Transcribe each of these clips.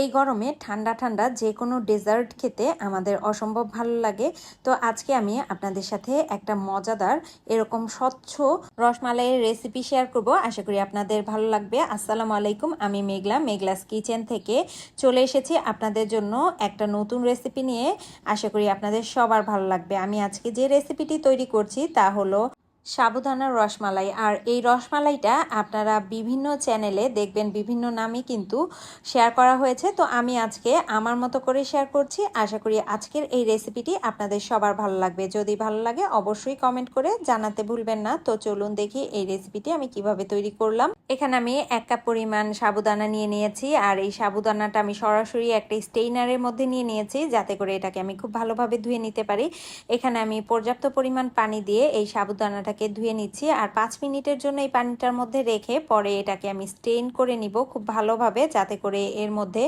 এই গরমে ঠান্ডা ঠান্ডা যে কোনো ডেজার্ট খেতে আমাদের অসম্ভব ভালো লাগে। তো আজকে আমি আপনাদের সাথে একটা মজাদার, এরকম স্বচ্ছ রসমালাইয়ের রেসিপি শেয়ার করব। আশা করি আপনাদের ভালো লাগবে। আসসালামু আলাইকুম, আমি মেঘলা, মেঘলাস কিচেন থেকে চলে এসেছি আপনাদের জন্য একটা নতুন রেসিপি নিয়ে। আশা করি আপনাদের সবার ভালো লাগবে। আমি আজকে যে রেসিপিটি তৈরি করছি তা হলো সাবুদানার রসমালাই। আর এই রসমালাইটা আপনারা বিভিন্ন চ্যানেলে দেখবেন, বিভিন্ন নামে কিন্তু শেয়ার করা হয়েছে। তো আমি আজকে আমার মতো করে শেয়ার করছি। আশা করি আজকের এই রেসিপিটি আপনাদের সবার ভালো লাগবে। যদি ভালো লাগে অবশ্যই কমেন্ট করে জানাতে ভুলবেন না। তো চলুন দেখি এই রেসিপিটি আমি কীভাবে তৈরি করলাম। এখানে আমি এক কাপ পরিমাণ সাবুদানা নিয়ে নিয়েছি। আর এই সাবুদানাটা আমি সরাসরি একটা স্টেইনারের মধ্যে নিয়ে নিয়েছি, যাতে করে এটাকে আমি খুব ভালোভাবে ধুয়ে নিতে পারি। এখানে আমি পর্যাপ্ত পরিমাণ পানি দিয়ে এই সাবুদানাটাকে ধুয়ে নিচ্ছি আর পাঁচ মিনিটের জন্য এই পানিটার মধ্যে রেখে পরে এটাকে আমি স্টেন করে নিব খুব ভালোভাবে, যাতে করে এর মধ্যে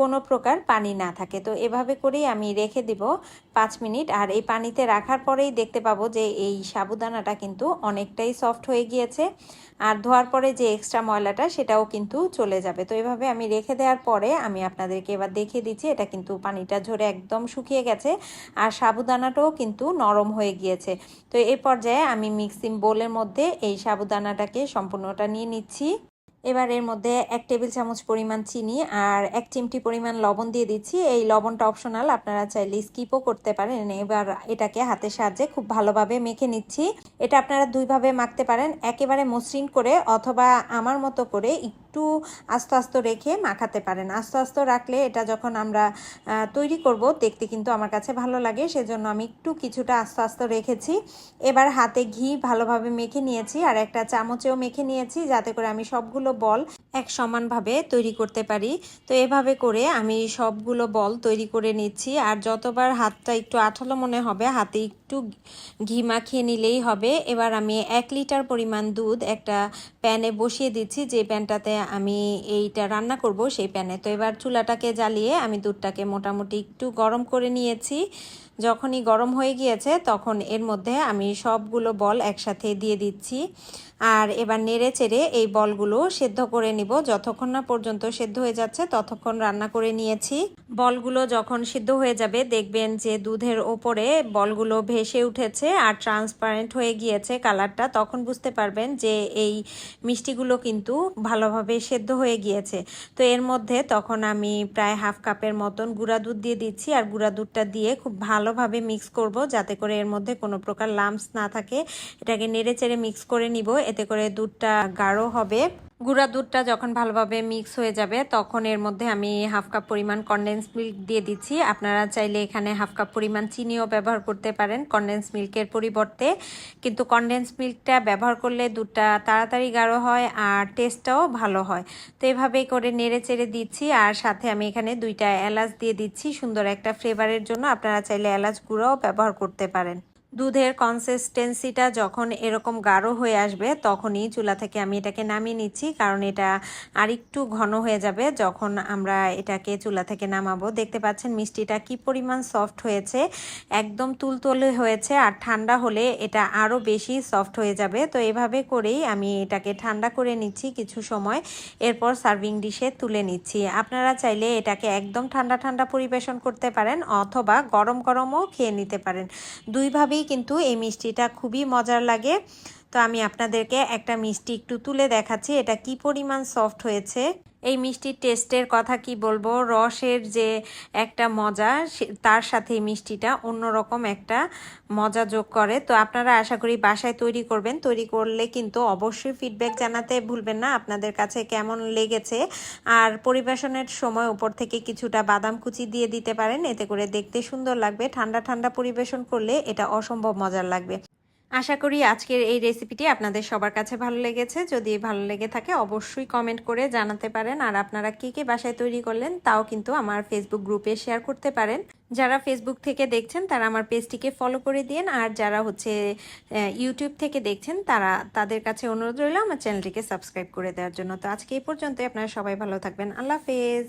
কোনো প্রকার পানি না থাকে। তো এভাবে করেই আমি রেখে দিব পাঁচ মিনিট। আর এই পানিতে রাখার পরেই দেখতে পাবো যে এই সাবুদানাটা কিন্তু অনেকটাই সফট হয়ে গিয়েছে। আর ধোয়ার পরে যে এক্সট্রা ময়লাটা, সেটাও কিন্তু চলে যাবে। তো এভাবে আমি রেখে দেওয়ার পরে আমি আপনাদেরকে এবার দেখিয়ে দিচ্ছি, এটা কিন্তু পানিটা ঝরে একদম শুকিয়ে গেছে। আর সাবুদানাটাও কিন্তু নরম হয়ে গিয়েছে। তো এই পর্যায়ে আমি মিক্সিং বোলের মধ্যে এই সাবুদানাটাকে সম্পূর্ণটা নিয়ে নিচ্ছি। এবার এর মধ্যে এক টেবিল চামচ পরিমাণ চিনি আর এক চিমটি পরিমাণ লবণ দিয়ে দিচ্ছি। এই লবণটা অপশনাল আপনারা চাইলে স্কিপও করতে পারেন। এবার এটাকে হাতের সাহায্যে খুব ভালোভাবে মেখে নিচ্ছি। এটা আপনারা দুইভাবে মাখতে পারেন। একেবারে মসৃণ করে অথবা আমার মতো করে একটু আস্তে আস্তে রেখে মাখাতে পারেন। আস্তে আস্তে রাখলে এটা যখন আমরা তৈরি করব, দেখতে কিন্তু আমার কাছে ভালো লাগে। সেজন্য আমি একটু কিছুটা আস্তে আস্তে রেখেছি। এবার হাতে ঘি ভালোভাবে মেখে নিয়েছি আর একটা চামচেও মেখে নিয়েছি যাতে করে আমি সবগুলো বল এক সমানভাবে তৈরি করতে পারি। তো এভাবে করে আমি সবগুলো বল তৈরি করে নিচ্ছি। আর যতবার হাতটা একটু আঠালো মনে হবে, হাতে একটু ঘি মাখিয়ে নিলেই হবে। এবার আমি এক লিটার পরিমাণ দুধ একটা প্যানে বসিয়ে দিচ্ছি। যে প্যানটাতে আমি এইটা রান্না করব, সেই প্যানে। তো এবার চুলাটাকে জ্বালিয়ে আমি দুধটাকে মোটামুটি একটু গরম করে নিয়েছি। যখনই গরম হয়ে গিয়েছে, তখন এর মধ্যে আমি সবগুলো বল একসাথে দিয়ে দিচ্ছি। আর এবার নেড়ে চেড়ে এই বলগুলো সেদ্ধ করে নিব। যতক্ষণ না পর্যন্ত সেদ্ধ হয়ে যাচ্ছে, ততক্ষণ রান্না করে নিয়েছি। বলগুলো যখন সিদ্ধ হয়ে যাবে, দেখবেন যে দুধের ওপরে বলগুলো ভেসে উঠেছে আর ট্রান্সপারেন্ট হয়ে গিয়েছে কালারটা, তখন বুঝতে পারবেন যে এই মিষ্টিগুলো কিন্তু ভালোভাবে সেদ্ধ হয়ে গিয়েছে। তো এর মধ্যে তখন আমি প্রায় হাফ কাপের মতন গুঁড়া দুধ দিয়ে দিচ্ছি। আর গুঁড়া দুধটা দিয়ে খুব ভালোভাবে মিক্স করব যাতে করে এর মধ্যে কোনো প্রকার লাম্পস না থাকে। এটাকে নেড়ে চেড়ে মিক্স করে নিব। এতে করে দুধটা গাঢ় হবে। গুঁড়া দুধটা যখন ভালোভাবে মিক্স হয়ে যাবে, তখন এর মধ্যে আমি হাফ কাপ পরিমাণ কনডেন্স মিল্ক দিয়ে দিচ্ছি। আপনারা চাইলে এখানে হাফ কাপ পরিমাণ চিনিও ব্যবহার করতে পারেন কনডেন্স মিল্কের পরিবর্তে। কিন্তু কনডেন্স মিল্কটা ব্যবহার করলে দুধটা তাড়াতাড়ি গাঢ় হয় আর টেস্টটাও ভালো হয়। তো এভাবেই করে নেড়ে চেড়ে দিচ্ছি আর সাথে আমি এখানে দুইটা এলাচ দিয়ে দিচ্ছি। সুন্দর একটা ফ্লেভারের জন্য আপনারা চাইলে এলাচ গুঁড়োও ব্যবহার করতে পারেন। দুধের কনসিস্টেন্সিটা যখন এরকম গাঢ় হয়ে আসবে, তখনই চুলা থেকে আমি এটাকে নামিয়ে নিচ্ছি। কারণ এটা আরেকটু ঘন হয়ে যাবে যখন আমরা এটাকে চুলা থেকে নামাবো। দেখতে পাচ্ছেন মিষ্টিটা কি পরিমাণ সফট হয়েছে। একদম তুলতুলে হয়েছে আর ঠান্ডা হলে এটা আরও বেশি সফট হয়ে যাবে। তো এভাবে করেই আমি এটাকে ঠান্ডা করে নিচ্ছি কিছু সময়। এরপর সার্ভিং ডিশে তুলে নিচ্ছি। আপনারা চাইলে এটাকে একদম ঠান্ডা ঠান্ডা পরিবেশন করতে পারেন অথবা গরম গরমও খেয়ে নিতে পারেন। দুইভাবেই কিন্তু এই মিষ্টিটা খুবই মজার লাগে। তো আমি আপনাদেরকে একটা মিষ্টি একটু তুলে দেখাচ্ছি, এটা কি পরিমাণ সফট হয়েছে? এই মিষ্টির টেস্টের কথা কি বলব? রসের যে একটা মজা তার সাথে এই মিষ্টিটা অন্যরকম একটা মজা যোগ করে। তো আপনারা আশা করি বাসায় তৈরি করবেন। তৈরি করলে কিন্তু অবশ্যই ফিডব্যাক জানাতে ভুলবেন না। আপনাদের কাছে কেমন লেগেছে? আর পরিবেশনের সময় উপর থেকে কিছুটা বাদাম কুচি দিয়ে দিতে পারেন। এতে করে দেখতে সুন্দর লাগবে। ঠান্ডা ঠান্ডা পরিবেশন করলে এটা অসম্ভব মজার লাগবে। আশা করি আজকের এই রেসিপিটি আপনাদের সবার কাছে ভালো লেগেছে। যদি ভালো লেগে থাকে, অবশ্যই কমেন্ট করে জানাতে পারেন। আর আপনারা কে কী বাসায় তৈরি করলেন, তাও কিন্তু আমার ফেসবুক গ্রুপে শেয়ার করতে পারেন। যারা ফেসবুক থেকে দেখছেন, তারা আমার পেজটিকে ফলো করে দিন আর যারা হচ্ছে ইউটিউব থেকে দেখছেন, তারা, তাদের কাছে অনুরোধ রইল আমার চ্যানেলটিকে সাবস্ক্রাইব করে দেওয়ার জন্য। তো আজকে এই পর্যন্তই। আপনারা সবাই ভালো থাকবেন। আল্লাহ হাফেজ।